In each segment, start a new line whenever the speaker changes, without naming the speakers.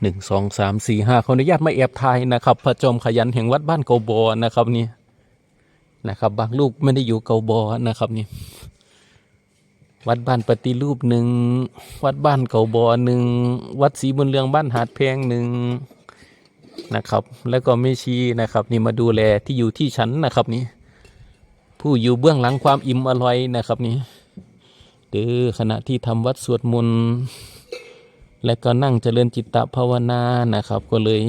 หนึ่งสองสามสี่ห้าขออนุญาตไมาแอบถ่ายนะครับพระจอมขยันแห่งวัดบ้านเกาบอนะครับนี่นะครับ บางลูกไม่ได้อยู่เกาบอนะครับนี่วัดบ้านปฏิรูปหนึ่งวัดบ้านเก่าบอหนึ่งวัดศรีบุญเรืองบ้านหาดแพงหนึ่งนะครับ แล้วก็ไม่ชีนะครับ นี่มาดูแลที่อยู่ที่ชั้นนะครับนี่ผู้อยู่เบื้องหลังความอิ่มอร่อยนะครับนี่เด้อขณะที่ทำวัดสวดมนต์ และก็นั่งเจริญจิตตภาวนานะครับ ก็เลย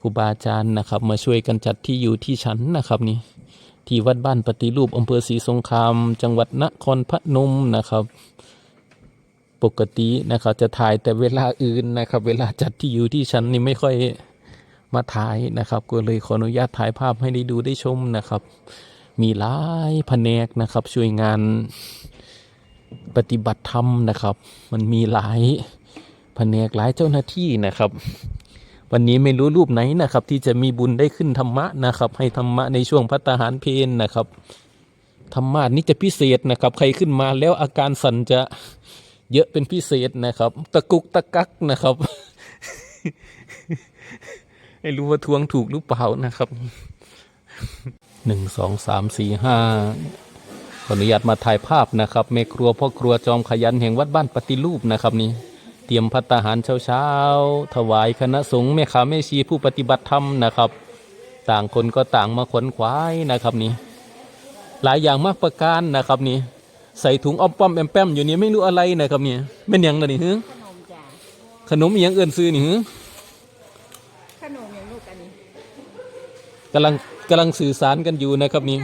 ครูบาอาจารย์นะครับ มาช่วยกันจัดที่อยู่ที่ชั้นนะครับนี่ที่วัดบ้านปฏิรูปอำเภอศรีสงคราม จังหวัดนครพนมนะครับ ปกตินะครับจะถ่ายแต่เวลาอื่นนะครับ เวลาจัดที่อยู่ที่ชั้นนี่ไม่ค่อยมาถ่ายนะครับ ก็เลยขออนุญาตถ่ายภาพให้ได้ดูได้ชมนะครับ มีหลายแผนกนะครับ ช่วยงานปฏิบัติธรรมนะครับ มันมีหลาย นกหลายเจ้าหน้าที่นะครับ วันนี้ไม่รู้รูปไหนนะครับ ที่จะมีบุญได้ขึ้นธรรมะนะครับ ให้ธรรมะในช่วงพัตาหารเพนนะครับธรรมะนี่จะพิเศษนะครับ ใครขึ้นมาแล้วอาการสั่นจะเยอะเป็นพิเศษนะครับ ตะกุกตะกักนะครับไม่รู้ว่าทวงถูกหรือเปล่านะครับหนึ่งสองสามสี่ห้าขออนุญาตมาถ่ายภาพนะครับแม่ครัวพ่อครัวจอมขยันแห่งวัดบ้านปฏิรูปนะครับนี่ รียมพัตตาหารเช้าๆถวายคณะสงฆ์แม่ขาแม่ชีผู้ปฏิบัติธรรมนะครับ ต่างคนก็ต่างมาขวนขวายนะครับนี่หลายอย่างมากประการนะครับนี่ใส่ถุงอ้อมป้อมแอมแปมอยู่นี่ไม่รู้อะไรนะครับนี่เป็นหยังล่ะนี่ฮึ
ขนมจ้ะ
ขนมอหยังเอื่นซื้อนี่ฮึ
ขนมอย่างลูกอันนี้
กำลังกำลังสื่อสารกันอยู่นะครับนี่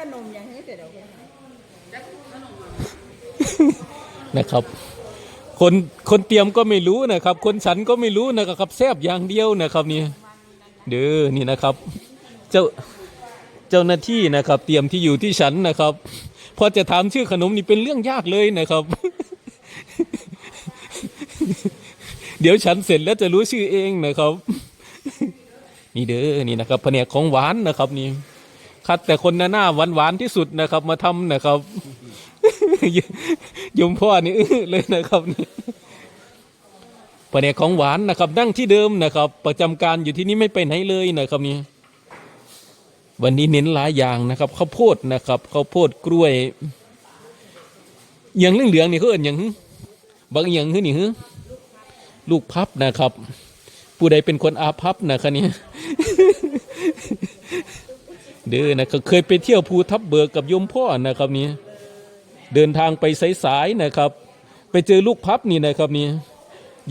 ขนมอย่างนี้เสร็จแล้วคุณ
นะครับ คนคนเตรียมก็ไม่รู้นะครับ คนฉันก็ไม่รู้นะครับแซบอย่างเดียวนะครับนี่เด้อนี่นะครับ เจ้าเจ้าหน้าที่นะครับ เตรียมที่อยู่ที่ฉันนะครับพอจะถามชื่อขนมนี่เป็นเรื่องยากเลยนะครับ เดี๋ยวฉันเสร็จแล้วจะรู้ชื่อเองนะครับ นี่เด้อนี่นะครับแผนกของหวานนะครับนี่คัดแต่คนหน้าหน้าหวานหวานที่สุดนะครับ มาทำนะครับ ยมพ่อนี่อื้อเลยนะครับนี่ปแผนกของหวานนะครับ นั่งที่เดิมนะครับ ประจำการอยู่ที่นี่ไม่ไปไหนเลยนะครับนี่วันนี้เน้นหลายอย่างนะครับข้าวโพดนะครับข้าวโพดกล้วยอย่างเหลืองๆนี่เขาเอิ้นอย่างบางอย่างคือนี่ฮึลูกพับนะครับ ผู้ใดเป็นคนอาพับนะครับนี่เด้อนะครับเคยไปเที่ยวภูทับเบิกกับยมพ่อนะครับนี่ เดินทางไปสายๆนะครับ ไปเจอลูกพับนี่นะครับนี่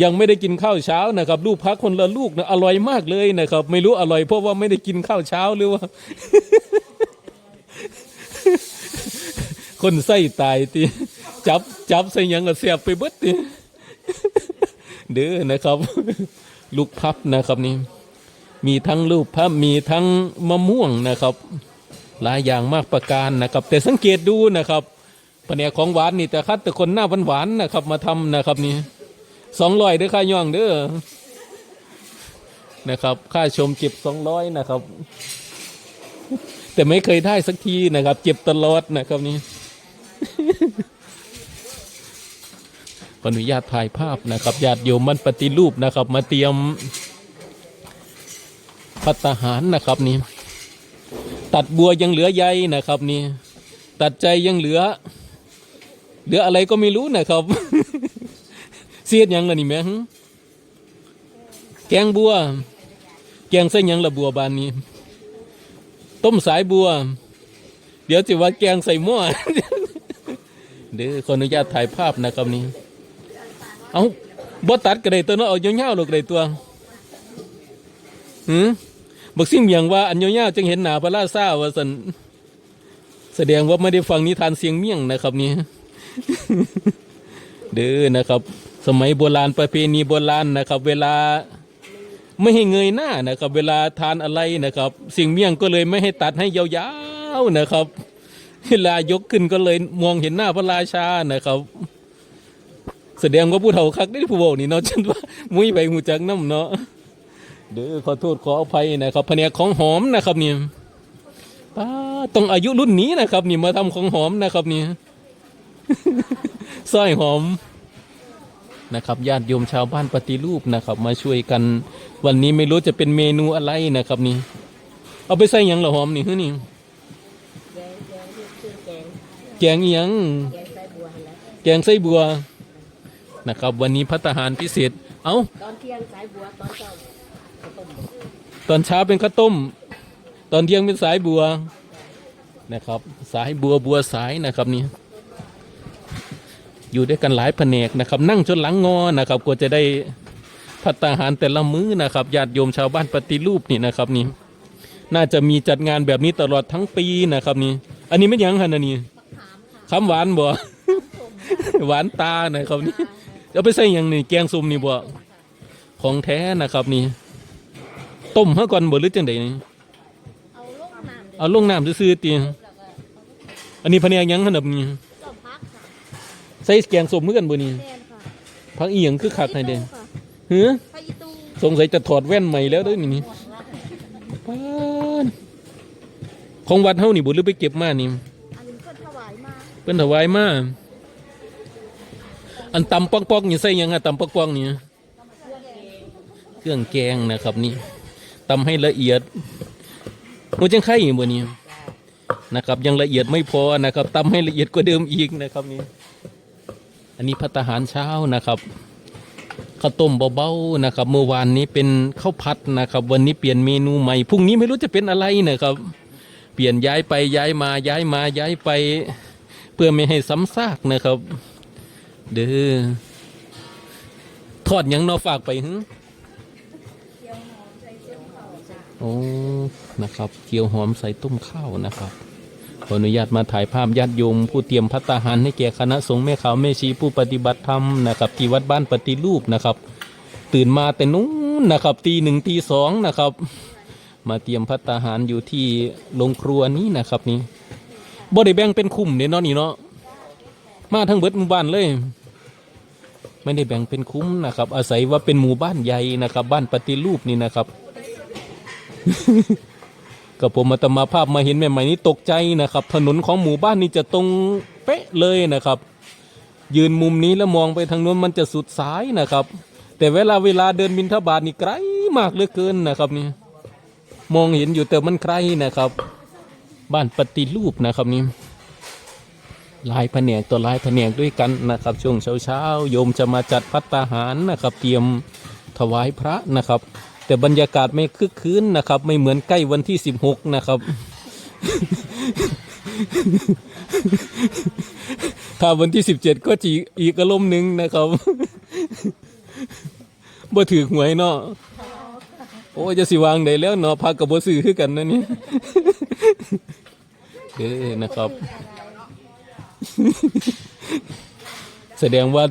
ยังไม่ได้กินข้าวเช้านะครับลูกพักคนละลูกนะอร่อยมากเลยนะครับ ไม่รู้อร่อยเพราะว่าไม่ได้กินข้าวเช้าหรือว่า คนไส้ตายตีจับจับใส่ยังก็เสียบไปเบิดตีเด้อนะครับ ลูกพับนะครับนี่มีทั้งลูกพับมีทั้งมะม่วงนะครับ หลายอย่างมากประการนะครับ แต่สังเกตดูนะครับ แผนกของหวานนี่แต่คัดแต่คนหน้าหวานๆนะครับ มาทำนะครับนี่สองร้อยเด้อค่าย่องเด้อนะครับ ค่าชมเก็บสองร้อยนะครับ แต่ไม่เคยได้สักทีนะครับ เจ็บตลอดนะครับนี่ขออนุญาตถ่ายภาพนะครับญาติโยมมันปฏิรูปนะครับ มาเตรียมพัตตาหารนะครับนี่ตัดบัวยังเหลือใยนะครับนี่ตัดใจยังเหลือ เหลืออะไรก็ไม่รู้นะครับ เสียดยังล่ะนี่แม่แกงบัว แกงเส้นยังละบัวบานนี้ ต้มสายบัว เดี๋ยวจะว่าแกงใส่หม้อเดี๋ยวขออนุญาตถ่ายภาพนะครับนี่เอาบ่ตัดก็ไดตัวเนาะเอาเงาๆหรอกไดตัวหืมบักซิ่งเมียงว่าอันเงาๆจึงเห็นหนาพระราชาว่าสันแสดงว่าไม่ได้ฟังนิทานเสียงเมี่ยงนะครับนี่ เด้อนะครับ สมัยโบราณประเพณีโบราณนะครับ เวลาไม่ให้เงยหน้านะครับ เวลาทานอะไรนะครับ สิ่งเมี่ยงก็เลยไม่ให้ตัดให้ยาวๆนะครับ เวลายกขึ้นก็เลยมองเห็นหน้าพระราชานะครับ แสดงว่าผู้เฒ่าคักได้ผู้บอกนี่เนาะฉันว่ามุ้ยไปหูจักน้ำเนาะเด้อขอโทษขออภัยนะครับแผนกของหอมนะครับนี่ป้าต้องอายุรุ่นนี้นะครับนี่มาทำของหอมนะครับนี่ สร้อยหอมนะครับญาติโยมชาวบ้านปฏิรูปนะครับ มาช่วยกัน วันนี้ไม่รู้จะเป็นเมนูอะไรนะครับนี่ เอาไปใส่ยังเหรอหอมนี่ฮึนี่
แกงแกงที่ชื่อแกง
แกงอิหยัง
แกงไส้บัวนะ
ครับ วันนี้พัตหารพิเศษ เอา
ตอนเที่ยงสายบัวตอนเช้าต
อนเช้าเป็นข้าวต้ม ตอนเที่ยงเป็นสายบัวนะครับ สายบัวบัวสายนะครับนี่ อยู่ด้วยกันหลายแผนกนะครับ นั่งจนหลังงอนะครับกว่าจะได้พัตตาหารแต่ละมื้อนะครับญาติโยมชาวบ้านปฏิรูปนี่นะครับนี่น่าจะมีจัดงานแบบนี้ตลอดทั้งปีนะครับนี่ อันนี้ไม่ยังหันอันนี้คำหวานบ่หวานตานะครับนี่เอาไปใส่หยังนี่แกงส้มนี่บ่ของแท้นะครับนี่ ต้มเฮาก่อนบ่หรือจังไดนี่
เอาลูกน้ำ
เอาลงน้ำซื่อๆติอันนี้แผนกหยังหั่นแบบนี้ ใส่แกงส้มเหมือนกันบ่นี่
แทนค่ะ
พักอีหยังคือคักให้เด้เหือ
พระอีตู
สงสัยจะถอดแว่นใหม่แล้วเด้อนี่นี่ปานของวัดเฮานี่บ่หรือไปเก็บมานี่
อันนี้เพิ่นถวายมา
เพิ่นถวายมาอันตำปอกๆนี่ใส่หยังอะตำปอกๆนี่ เครื่องแกงนะครับนี่ตำให้ละเอียดหมูจังไข่บ่นี่นะครับ ยังละเอียดไม่พอนะครับตำให้ละเอียดกว่าเดิมอีกนะครับนี่ อันนี้พัตตาหารเช้านะครับข้าวต้มเบาๆนะครับ เมื่อวานนี้เป็นข้าวผัดนะครับ วันนี้เปลี่ยนเมนูใหม่พรุ่งนี้ไม่รู้จะเป็นอะไรนะครับ เปลี่ยนย้ายไปย้ายมาย้ายมาย้ายไป เพื่อไม่ให้ซ้ำซากนะครับ เด้อทอดหยังเนอฝากไปหึโอ้นะครับ เกี๊ยวหอมใส่ต้มข้าวนะครับ ขออนุญาตมาถ่ายภาพญาติโยมผู้เตรียมพัตตาหารให้แก่คณะสงฆ์แม่ขาวแม่ชีผู้ปฏิบัติธรรมนะครับที่วัดบ้านปฏิรูปนะครับ ตื่นมาแต่นู้นนะครับตีหนึ่งตีสองนะครับ มาเตรียมพัตตาหารอยู่ที่โรงครัวนี้นะครับนี่บ่ได้แบ่งเป็นคุมเนี่ยเนาะนี่เนาะมาทั้งเบิดหมู่บ้านเลย ไม่ได้แบ่งเป็นคุ้มนะครับ อาศัยว่าเป็นหมู่บ้านใหญ่นะครับ บ้านปฏิรูปนี่นะครับ กับผมมาตมาภาพมาเห็นใหม่ๆนี้ตกใจนะครับ ถนนของหมู่บ้านนี่จะตรงเป๊ะเลยนะครับ ยืนมุมนี้แล้วมองไปทางนู้นมันจะสุดสายนะครับ แต่เวลาเวลาเดินบินทบาทนี่ไกลมากเหลือเกินนะครับนี่มองเห็นอยู่แต่มันไกลนะครับ บ้านปฏิรูปนะครับนี่หลายแผนกตัวหลายแผนกด้วยกันนะครับ ช่วงเช้าๆโยมจะมาจัดพัตตาหารนะครับ เตรียมถวายพระนะครับ แต่บรรยากาศไม่คึกคืนนะครับ ไม่เหมือนใกล้วันที่16นะครับ ถ้าวันที่17ก็จีอีกอารมณ์หนึ่งนะครับบ่ถือหวยเนาะโอ้จะสิวางได้แล้วเนาะพากับบ่ซื้อคือกันนะนี่เด้อนะครับ แสดงว่า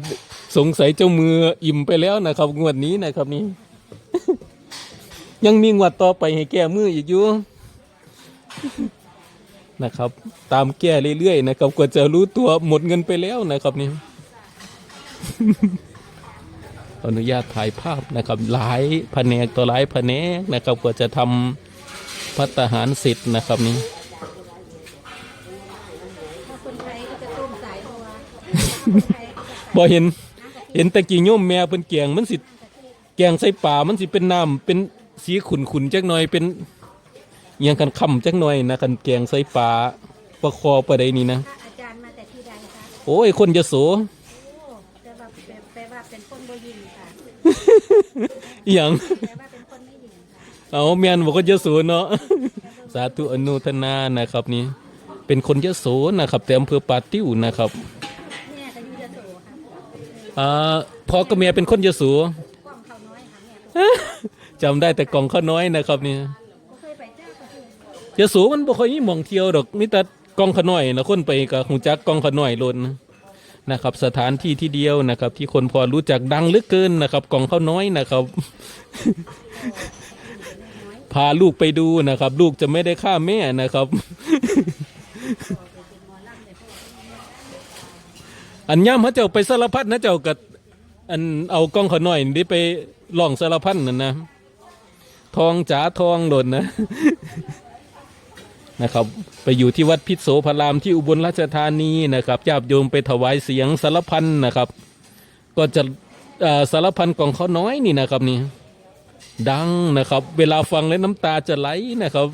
สงสัยเจ้ามืออิ่มไปแล้วนะครับ งวดนี้นะครับนี่ ยังมีงวดต่อไปให้แก้มืออีกอยู่นะครับ ตามแก้เรื่อยๆนะครับกว่าจะรู้ตัวหมดเงินไปแล้วนะครับนี่อนุญาตถ่ายภาพนะครับหลายแผนกต่อหลายแผนกนะครับกว่าจะทำพัตตาหารเสร็จนะครับนี่
ถ้าคนไทยก็จะต้มสายเพราะว่า
บ่เห็น เห็นตะกี้โยมแม่เพิ่นแกงมันสิ แกงใส่ป่ามันสิเป็นน้ำเป็น สีขุ่นๆจักหน่อยเป็นอหยังกันค่ำจักหน่อยนะกันแกงใส่ป่าประคอประใดนี่นะ
อาจารย์มาแต่ที่ใดคะ
โอ้ยคนจะโส
โอ้แต่ว่าแปลแปลว่าเป็นคนบ่ยิงค่ะ
อหย่าง
แปลว่าเป็นคนไม่ยิงค่ะ
เอาแม่นบอกคนจะโสเนาะสาธุอนุโทนานะครับนี่เป็นคนยโสนะครับ แต่อำเภอป่าติ้วนะครับ
แม่ก็อยู่ยะโสค่ะ
อ่าพ่อกับแม่เป็นคนยโส
กล้องเขาน้อยค่ะแม่
จำได้แต่กล่องข้าวน้อยนะครับนี่
ยจ้าก็คือย
โสมันบ่ค่อยมีหมองเที่ยวดอกมีแต่กองขน้อยนะคนไปกับหูจักกองขน้อยลนนะครับ สถานที่ที่เดียวนะครับ ที่คนพอรู้จักดังเหลือเกินนะครับกองข้าวน้อยนะครับ พาลูกไปดูนะครับ ลูกจะไม่ได้ฆ่าแม่นะครับอันย่ำเขาเจ้าไปสารพัดนะเจ้ากับอันเอากองขน้อยนี่ไปลองสารพัดนั่นนะ ทองจ๋าทองหล่นนะนะครับ ไปอยู่ที่วัดพิษโสพารามที่อุบลราชธานีนะครับญาติโยมไปถวายเสียงสารพันนะครับ ก็จะสารพันกล่องเขาน้อยนี่นะครับนี่ดังนะครับ เวลาฟังแล้วน้ำตาจะไหลนะครับ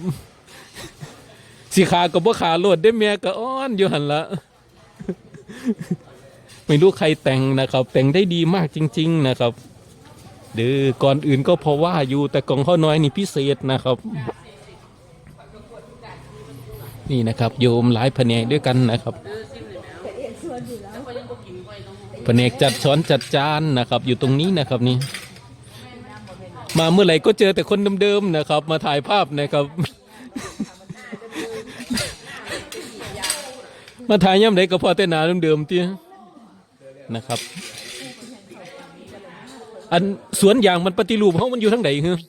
สิขากับบ่ขาโลดได้เมียก็อ้อนอยู่หันละไม่รู้ใครแต่งนะครับ แต่งได้ดีมากจริง ๆ นะครับ เดือก่อนอื่นก็เพราะว่าอยู่แต่กล่องข้าวน้อยนี่พิเศษนะครับ นี่นะครับโยมหลายแผนกด้วยกันนะครับแผนกจัดช้อนจัดจานนะครับ อยู่ตรงนี้นะครับนี่มาเมื่อไหร่ก็เจอแต่คนเดิมๆนะครับ มาถ่ายภาพนะครับ มาถ่ายย่ำไหนก็พอแต่หนาเดิมๆเตี้ยนะครับ อันสวนยางมันปฏิรูปเขามันอยู่ทั้งไหนฮะ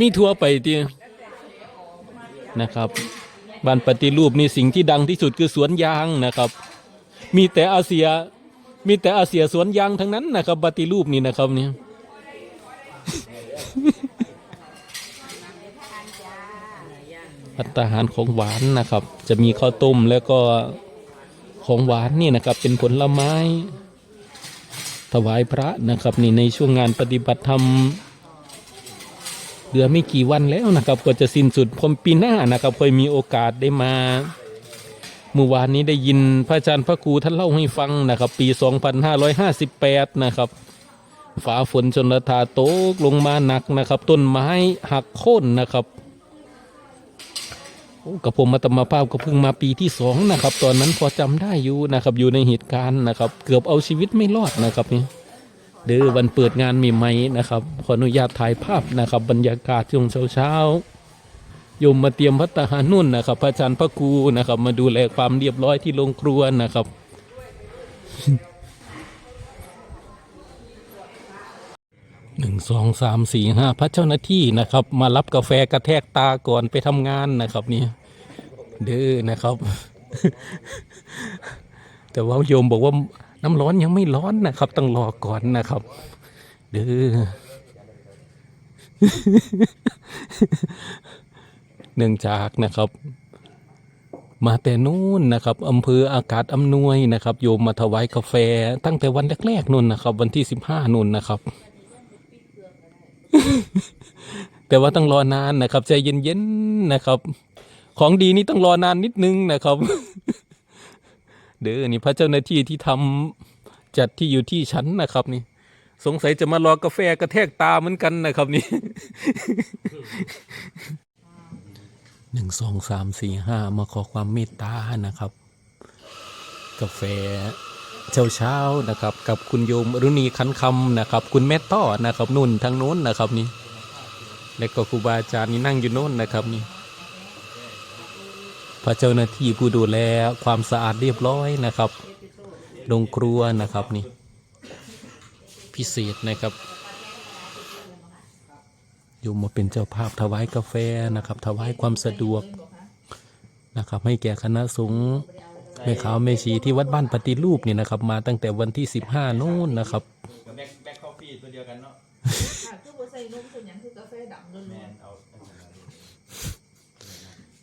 มีทัวร์ไปเตียนะครับบ้านปฏิรูปนี่สิ่งที่ดังที่สุดคือสวนยางนะครับ มีแต่อาเซีย มีแต่อาเซียสวนยางทั้งนั้นนะครับปฏิรูปนี่นะครับเนี่ยพัตตาหารของหวานนะครับ จะมีข้าวต้มแล้วก็ของหวานนี่นะครับ เป็นผลไม้ ถวายพระนะครับนี่ในช่วงงานปฏิบัติธรรมเหลือไม่กี่วันแล้วนะครับก็จะสิ้นสุดพรมปีหน้านะครับค่อยมีโอกาสได้มาเมื่อวานนี้ได้ยินพระอาจารย์พระครูท่านเล่าให้ฟังนะครับ ปี 2558 นะครับฟ้าฝนชนละทาตกลงมาหนักนะครับ ต้นไม้หักโค่นนะครับ กับผมมาตมาภาพก็เพิ่งมาปีที่สองนะครับ ตอนนั้นพอจำได้อยู่นะครับ อยู่ในเหตุการณ์นะครับ เกือบเอาชีวิตไม่รอดนะครับนี่เด้อวันเปิดงานมีไหมนะครับ ขออนุญาตถ่ายภาพนะครับ บรรยากาศช่วงเช้าเช้าๆโยมมาเตรียมพัตตาหานุ่นนะครับ พระอาจารย์พระครูนะครับ มาดูแลความเรียบร้อยที่โรงครัวนะครับ หนึ่งสองสามสี่ห้าพระเจ้าหน้าที่นะครับ มารับกาแฟกระแทกตาก่อนไปทำงานนะครับนี่เด้อนะครับ แต่ว่าโยมบอกว่าน้ำร้อนยังไม่ร้อนนะครับ ต้องรอก่อนนะครับ เด้อเนื่องจากนะครับ มาแต่นู้นนะครับอำเภออากาศอำนวยนะครับ โยมมาถวายกาแฟ ตั้งแต่วันแรกๆนู่นนะครับ วันที่สิบห้านู่นนะครับ แต่ว่าต้องรอนานนะครับใจเย็นๆนะครับ ของดีนี่ต้องรอนานนิดนึงนะครับ เด้อนี่พระเจ้าหน้าที่ที่ทำจัดที่อยู่ที่ชั้นนะครับ นี่ สงสัยจะมารอกาแฟกระแทกตาเหมือนกันนะครับ นี่หนึ่งสองสามสี่ห้ามาขอความเมตตานะครับ กาแฟ เช้าเช้าๆนะครับ กับคุณโยมรุณีคันคำนะครับ คุณแม่ต้อนะครับนุ่นทางโน้นนะครับนี่และก็ครูบาอาจารย์นี่นั่งอยู่โน้นนะครับนี่พระเจ้าหน้าที่ผู้ดูแลความสะอาดเรียบร้อยนะครับโรงครัวนะครับนี่พิเศษนะครับโยมมาเป็นเจ้าภาพถวายกาแฟนะครับถวายความสะดวกนะครับ ให้แก่คณะสงฆ์ แม่ขาวแม่ชีที่วัดบ้านปฏิรูปนี่นะครับ มาตั้งแต่วันที่15นู่นนะครับ
กับแบ็คแบ็คคอฟฟี่ตัวเดียวกันเนาะ
ค่ะคือบ่ใส่นมส่วนหยังคือกาแฟดำล้วน
แมนเอา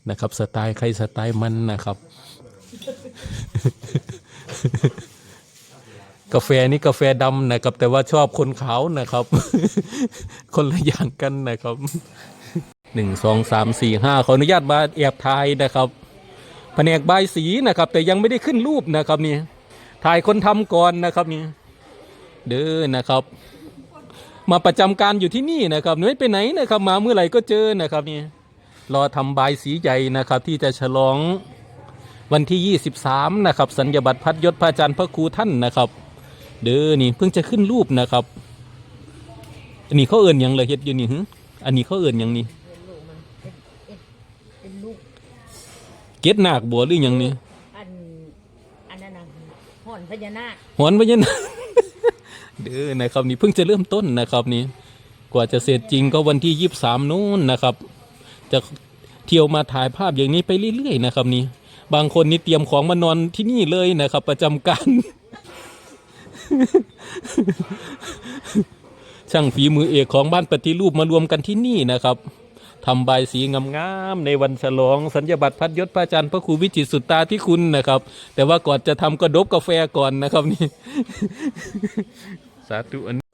นะครับ สไตล์ใครสไตล์มันนะครับ กาแฟนี่กาแฟดำนะครับ แต่ว่าชอบคนขาวนะครับ คนละอย่างกันนะครับหนึ่งสองสามสี่ห้าขออนุญาตมาแอบถ่ายนะครับ แผนกบายสีนะครับ แต่ยังไม่ได้ขึ้นรูปนะครับนี่ถ่ายคนทำก่อนนะครับนี่เด้อนะครับ มาประจำการอยู่ที่นี่นะครับไม่ไปไหนนะครับ มาเมื่อไหร่ก็เจอนะครับนี่รอทำบายสีใหญ่นะครับ ที่จะฉลองวันที่ 23 นะครับ สัญญาบัตรพัดยศพระอาจารย์พระครูท่านนะครับ เด้อนี่เพิ่งจะขึ้นรูปนะครับ อันนี้เขาเอื่นยังเลยเฮ็ดอยู่นี่หึอันนี้เขาเอื่นยังนี่
ลูก
เก็ดนาคบัวหรือหยังนี่
อันอันนั้นนะห่อนพญานาค
หอนพญานาคเด้อนะครับนี่เพิ่งจะเริ่มต้นนะครับนี่กว่าจะเสร็จจริงก็วันที่23นู้นนะครับ จะเที่ยวมาถ่ายภาพอย่างนี้ไปเรื่อยๆนะครับนี่บางคนนี่เตรียมของมานอนที่นี่เลยนะครับ ประจำการ ช่างฝีมือเอกของบ้านปฏิรูปมารวมกันที่นี่นะครับ
ทำใบสีงามๆในวันฉลอง สัญญาบัตรพัดยศพระอาจารย์พระครูวิจิตสุตตาที่คุณนะครับ แต่ว่าก่อนจะทำก็ดบกาแฟก่อนนะครับนี่ สาธุอัน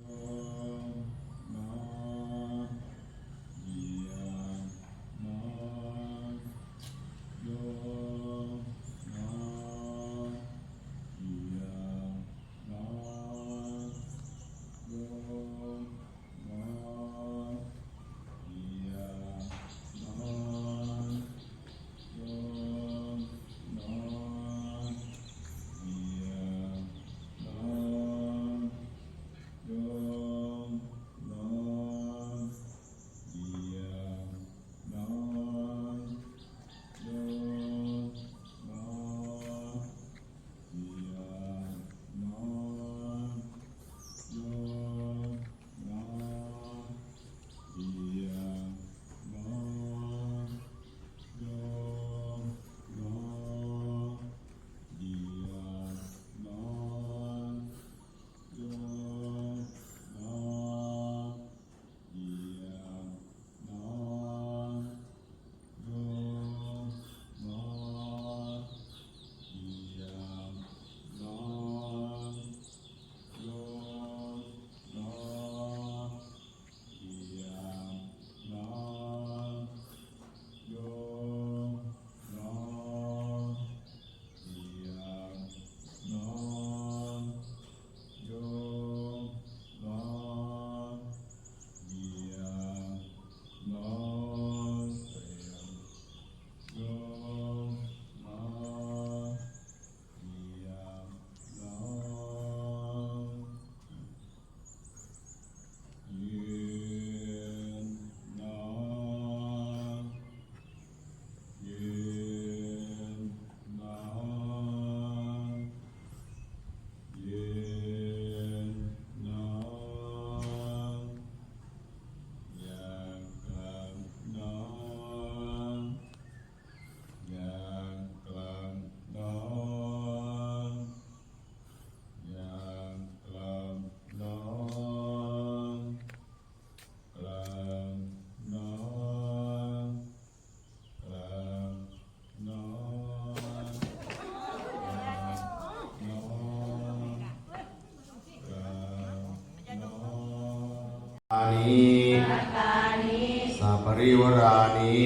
สัปริวรานิ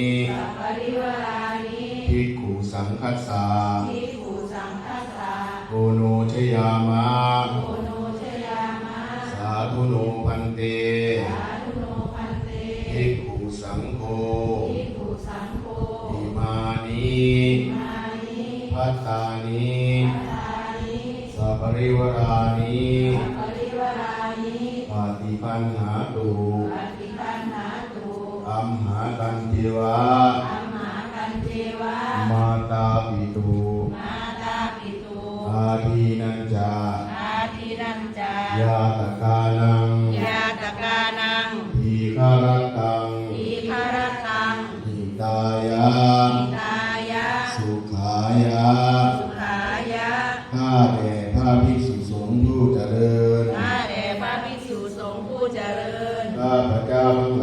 ภิกขุสังคัสสะโอโนชยามะสาธุโนพันเตภิกขุสังโฆอิมานิพัตตานิสัปริวรานิปฏิปันหา วะ มาตาปิตุอาทีนันจา
อาทิรันจายา
ตกานัง
ยาตกานัง
ทีฆารตัง
อีคารตัง
หิตายะ
ตายะ
สุขายะ
สุขายะ
ข้าแต่พระภิกษุสงฆ์ผู้เจริญ
ข้าแต่พระภิกษุสงฆ์ผู้เจริญ
ข้าพระเจ้าทั้ง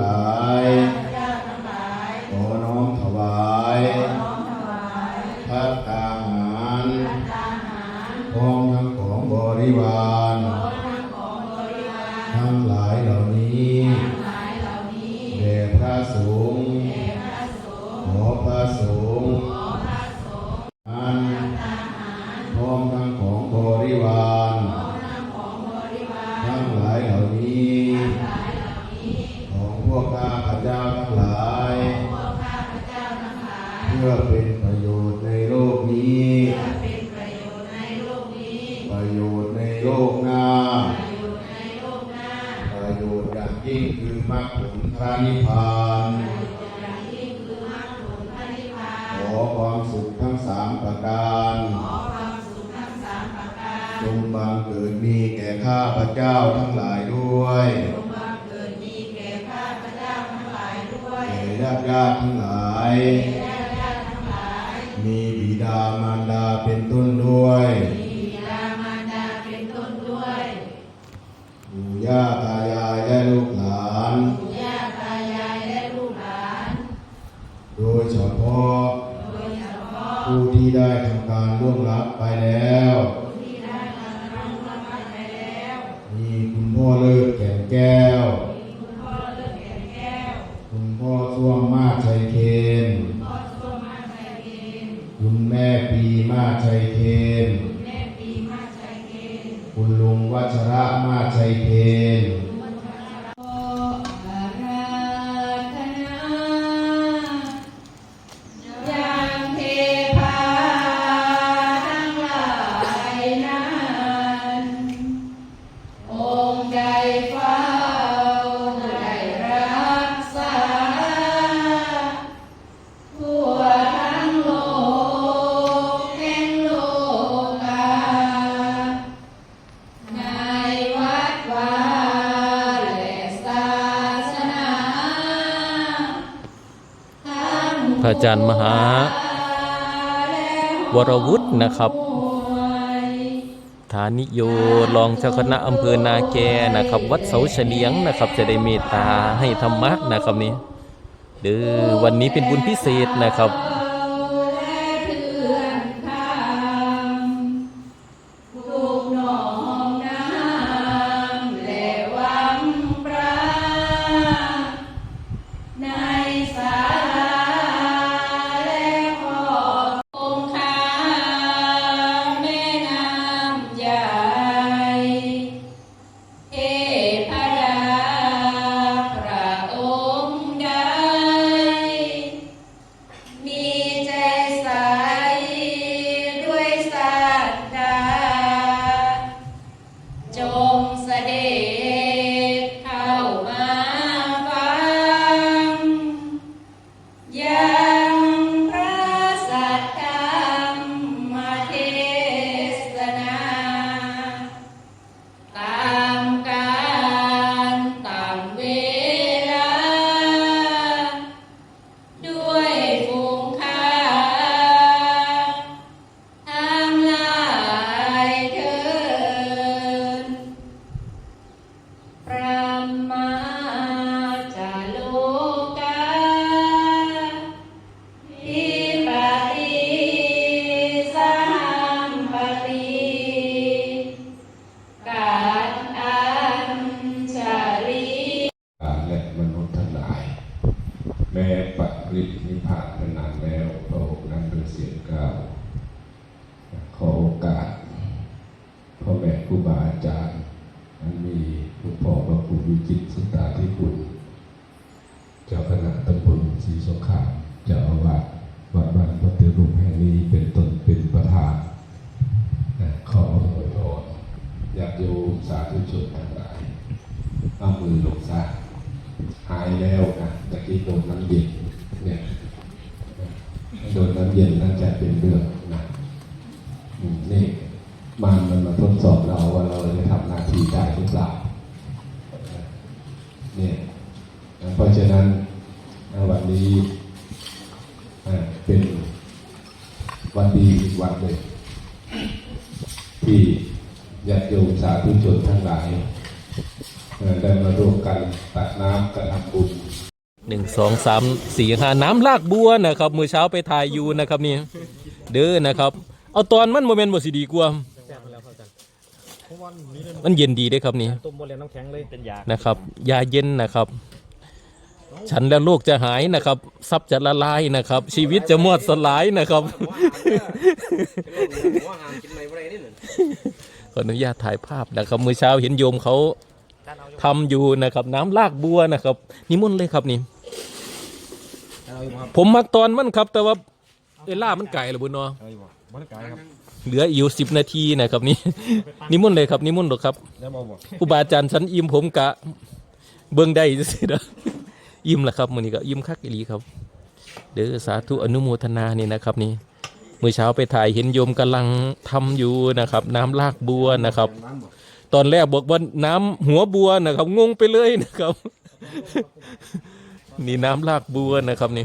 ย่า
งยิ่
งคือมรรคผลพระนิพพาน
อย่างยิ่งคือมรรคผลพระนิพพาน
ขอความสุขทั้งสามประการ
ขอความสุขทั้งสามประการ
จงบังเกิดมีแก่ข้าพระเจ้าทั้งหลายด้วย
จงบังเกิดมีแก่ข้าพเจ้าทั้งหลายด้วย
แก่ญาติญาติทั้งหลาย
ญาติญาติทั้งหลาย
มีบิดามารดาเป็นต้นด้วย
มีบิดามารดาเป็นต้นด้วย
ปู่ย่าตา แก่น
แก้
ว พระ
อา
จารย์มหา วรวุฒินะครับ ฐานิโยรองเจ้าคณะอำเภอนาแกนะครับ วัดเสาเฉลียงนะครับ จะได้เมตตาให้ธรรมะนะครับนี้เด้อวันนี้เป็นบุญพิเศษนะครับ
โด
นน้ำเย็นน่าจะเป็นเรื่องนะนี่มันมันมาทดสอบเราว่าเราจะทำหน้าที่ได้หรือเปล่าเนี่ย เพราะฉะนั้นวันนี้อ่าเป็นวันดีอีกวันหนึ่งที่ญาติโยมสาธุชนทั้งหลายเอ่อได้มาร่วมกันตักน้ำกันทำบุญ
หนึ่ง สองสามสี่ห้าน้ำลากบัวนะครับมือเช้าไปถ่ายอยู่นะครับนี่เด้อนะครับ เอาตอนมันโมเมนต์บ่สิดีกว่ามันเย็นดีด้อครับนี่
ต้มโบเลนน้ำแข็งเลยเป็นยา
นะครับยาเย็นนะครับ ฉันแล้วโรคจะหายนะครับทรัพย์จะละลายนะครับ ชีวิตจะมอดสลายนะครับ
ว่าหามกินนี่หนึ่ง
ขออนุญาตถ่ายภาพนะครับมือเช้าเห็นโยมเขาทำอยู่นะครับ น้ำลากบัวนะครับนิมนต์เลยครับนี่ ผมมักตอนมันครับ แต่ว่าเวลามันไก่หรือบุญเนาะ
เฮ้ยบอกบริการครับ
เหลืออีกสิบนาทีนะครับนี่ นิมนต์เลยครับนิมนต์หรอกครับ
แล้วบอกบอก
ครูบาอาจารย์ฉันอิ่มผมกะ เบิ่งได้สิเด้ออิ่มแหละครับมื้อนี้ก็อิ่มคักอีหลีครับ เด้อสาธุอนุโมทนานี่นะครับ นี่เมื่อเช้าไปถ่ายเห็นโยมกำลังทำอยู่นะครับ น้ำลากบัวนะครับ ตอนแรกบอกว่าน้ำหัวบัวนะครับ งงไปเลยนะครับ นี่น้ำลากบัวนะครับนี่